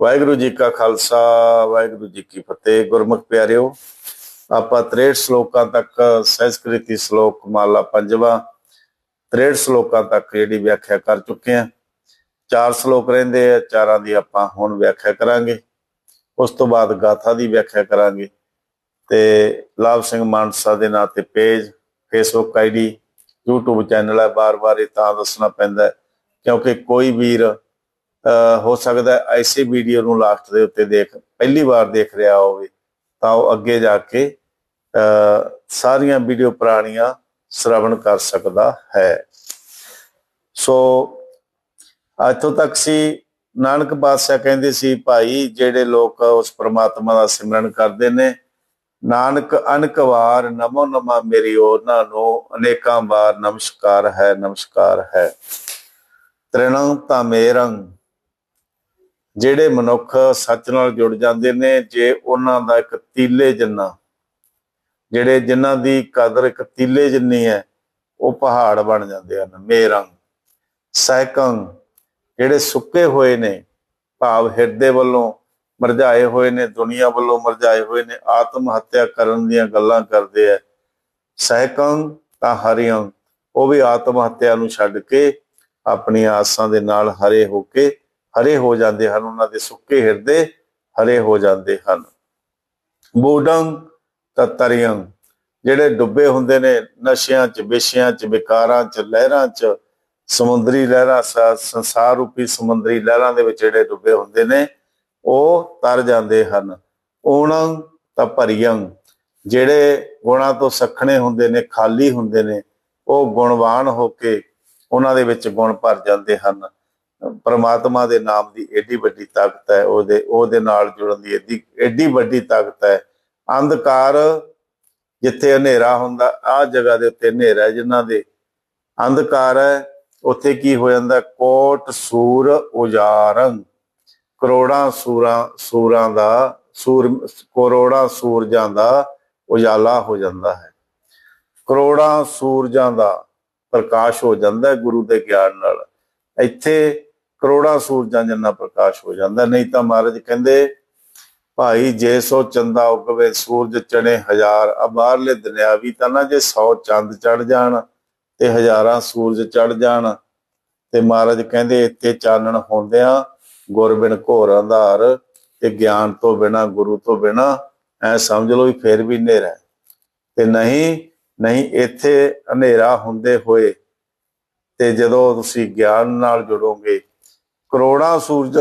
ਵਾਹਿਗੁਰੂ ਜੀ ਕਾ ਖਾਲਸਾ, ਵਾਹਿਗੁਰੂ ਜੀ ਕੀ ਫਤਿਹ। ਗੁਰਮੁਖ ਪਿਆਰਿਓ, ਆਪਾਂ 63 ਸ਼ਲੋਕਾਂ ਤੱਕ, ਸੰਸਕ੍ਰਿਤੀ ਸ਼ਲੋਕ ਮਾਲਾ ਪੰਜਵਾ 63 ਸ਼ਲੋਕਾਂ ਤੱਕ ਜਿਹੜੀ ਵਿਆਖਿਆ ਕਰ ਚੁੱਕੇ ਹਾਂ। ਚਾਰ ਸ਼ਲੋਕ ਰਹਿੰਦੇ ਆ, ਚਾਰਾਂ ਦੀ ਆਪਾਂ ਹੁਣ ਵਿਆਖਿਆ ਕਰਾਂਗੇ। ਉਸ ਤੋਂ ਬਾਅਦ ਗਾਥਾ ਦੀ ਵਿਆਖਿਆ ਕਰਾਂਗੇ। ਤੇ ਲਾਭ ਸਿੰਘ ਮਾਨਸਾ ਦੇ ਨਾਂ ਤੇ page Facebook ID, YouTube channel ਹੈ, ਬਾਰ-ਬਾਰ ਇਹ ਤਾਂ ਦੱਸਣਾ ਪੈਂਦਾ ਕਿਉਂਕਿ ਕੋਈ ਵੀਰ ਹੋ ਸਕਦਾ ਹੈ ਵੀਡੀਓ ਨੂੰ ਲਾਸਟ ਦੇ ਉੱਤੇ ਦੇਖ, ਪਹਿਲੀ ਵਾਰ ਦੇਖ ਰਿਹਾ ਹੋਵੇ, ਤਾਂ ਉਹ ਅੱਗੇ ਜਾ ਕੇ, ਅਹ, ਸਾਰੀਆਂ ਵੀਡੀਓ ਪੁਰਾਣੀਆਂ ਸ਼ਰਵਣ ਕਰ ਸਕਦਾ ਹੈ। ਸੋ ਇੱਥੋਂ ਤੱਕ ਸੀ, ਨਾਨਕ ਪਾਤਸ਼ਾਹ ਕਹਿੰਦੇ ਸੀ, ਭਾਈ, ਜਿਹੜੇ ਲੋਕ ਉਸ ਪ੍ਰਮਾਤਮਾ ਦਾ ਸਿਮਰਨ ਕਰਦੇ ਨੇ, ਨਾਨਕ ਅਨਕ ਵਾਰ ਨਮੋ ਨਮਾ ਮੇਰੀ, ਉਹਨਾਂ ਨੂੰ ਅਨੇਕਾਂ ਵਾਰ ਨਮਸਕਾਰ ਹੈ ਨਮਸਕਾਰ ਹੈ। ਤ੍ਰਿਣੰ ਤਾਮੇਰੰ ਜਿਹੜੇ ਮਨੁੱਖ ਸੱਚ ਨਾਲ ਜੁੜ ਜਾਂਦੇ ਨੇ, ਜੇ ਉਹਨਾਂ ਦਾ ਇੱਕ ਤੀਲੇ ਜਿੰਨਾ, ਜਿਹੜੇ ਜਿਨ੍ਹਾਂ ਦੀ ਕਦਰ ਇੱਕ ਤੀਲੇ ਜਿੰਨੀ ਹੈ, ਉਹ ਪਹਾੜ ਬਣ ਜਾਂਦੇ ਹਨ, ਮੇਰੰਗ ਸੈਕੰ ਜਿਹੜੇ ਸੁੱਕੇ ਹੋਏ ਨੇ, ਭਾਵ ਹਿਰਦੇ ਵੱਲੋਂ ਮਰਝਾਏ ਹੋਏ ਨੇ, ਦੁਨੀਆ ਵੱਲੋਂ ਮਰਝਾਏ ਹੋਏ ਨੇ, ਆਤਮ ਹੱਤਿਆ ਕਰਨ ਦੀਆਂ ਗੱਲਾਂ ਕਰਦੇ ਆ ਸਹਿਕੰ ਤਾਂ ਹਰਿਯੰ ਉਹ ਵੀ ਆਤਮ ਹੱਤਿਆ ਨੂੰ ਛੱਡ ਕੇ, ਆਪਣੀਆਂ ਆਸਾਂ ਦੇ ਨਾਲ ਹਰੇ ਹੋ ਕੇ ਹਰੇ ਹੋ ਜਾਂਦੇ ਹਨ, ਉਹਨਾਂ ਦੇ ਸੁੱਕੇ ਹਿਰਦੇ ਹਰੇ ਹੋ ਜਾਂਦੇ ਹਨ। ਬੂਡੰ ਤਤਰਿਯੰ ਜਿਹੜੇ ਡੁੱਬੇ ਹੁੰਦੇ ਨੇ ਨਸ਼ਿਆਂ 'ਚ, ਵਿਸ਼ਿਆਂ 'ਚ, ਵਿਕਾਰਾਂ 'ਚ, ਲਹਿਰਾਂ 'ਚ, ਸਮੁੰਦਰੀ ਲਹਿਰਾਂ ਸੰਸਾਰ ਰੂਪੀ ਸਮੁੰਦਰੀ ਲਹਿਰਾਂ ਦੇ ਵਿੱਚ ਜਿਹੜੇ ਡੁੱਬੇ ਹੁੰਦੇ ਨੇ, ਉਹ ਤਰ ਜਾਂਦੇ ਹਨ। ਓਣੰ ਤਾਂ ਭਰੀਅੰ ਜਿਹੜੇ ਗੁਣਾਂ ਤੋਂ ਸਖਣੇ ਹੁੰਦੇ ਨੇ, ਖਾਲੀ ਹੁੰਦੇ ਨੇ, ਉਹ ਗੁਣਵਾਨ ਹੋ ਕੇ ਉਹਨਾਂ ਦੇ ਵਿੱਚ ਗੁਣ ਭਰ ਜਾਂਦੇ ਹਨ। ਪਰਮਾਤਮਾ ਦੇ ਨਾਮ ਦੀ ਏਡੀ ਵੱਡੀ ਤਾਕਤ ਹੈ ਉਹਦੇ ਉਹਦੇ ਨਾਲ ਜੁੜਨ ਦੀ ਏਡੀ ਏਡੀ ਵੱਡੀ ਤਾਕਤ ਹੈ। ਅੰਧਕਾਰ ਜਿੱਥੇ ਹਨੇਰਾ ਹੁੰਦਾ ਆ ਜਗ੍ਹਾ ਦੇ ਉੱਤੇ ਹਨੇਰਾ ਹੈ, ਜਿਨ੍ਹਾਂ ਦੇ ਅੰਧਕਾਰ ਹੈ ਉੱਥੇ ਕੀ ਹੋ ਜਾਂਦਾ ਕੋਟ ਸੂਰ ਉਜਾਰੰ। ਕਰੋੜਾਂ ਸੂਰਾਂ ਸੂਰਾਂ ਦਾ ਸੂਰ ਕਰੋੜਾਂ ਸੂਰਜਾਂ ਦਾ ਉਜਾਲਾ ਹੋ ਜਾਂਦਾ ਹੈ। ਕਰੋੜਾਂ ਸੂਰਜਾਂ ਦਾ ਪ੍ਰਕਾਸ਼ ਹੋ ਜਾਂਦਾ ਹੈ ਗੁਰੂ ਦੇ ਗਿਆਨ ਨਾਲ। ਇੱਥੇ ਕਰੋੜਾਂ ਸੂਰਜਾਂ ਜਿੰਨਾ ਪ੍ਰਕਾਸ਼ ਹੋ ਜਾਂਦਾ, ਨਹੀਂ ਤਾਂ ਮਹਾਰਾਜ ਕਹਿੰਦੇ, ਭਾਈ ਜੇ ਸੋ ਚੰਦਾ ਉਗਵੇ, ਸੂਰਜ ਚਣੇ ਹਜ਼ਾਰ ਆ ਬਾਹਰਲੇ ਦੁਨਿਆਵੀ ਤਾਂ ਨਾ ਜੇ 100 ਚੰਦ ਚੜ ਜਾਣ ਤੇ ਹਜ਼ਾਰਾਂ ਸੂਰਜ ਚੜ ਜਾਣ। ਤੇ ਮਹਾਰਾਜ ਕਹਿੰਦੇ, ਇੱਥੇ ਚਾਨਣ ਹੁੰਦਿਆਂ ਗੁਰ ਬਿਨ ਘੋਰ ਅੰਧਾਰ ਤੇ ਗਿਆਨ ਤੋਂ ਬਿਨਾ, ਗੁਰੂ ਤੋਂ ਬਿਨਾ, ਐ ਸਮਝ ਲਓ ਵੀ ਫੇਰ ਵੀ ਹਨੇਰਾ ਤੇ ਨਹੀਂ ਨਹੀਂ ਇੱਥੇ ਹਨੇਰਾ ਹੁੰਦੇ ਹੋਏ ਤੇ ਜਦੋਂ ਤੁਸੀਂ ਗਿਆਨ ਨਾਲ ਜੁੜੋਗੇ ਕਰੋੜਾਂ ਸੂਰਜ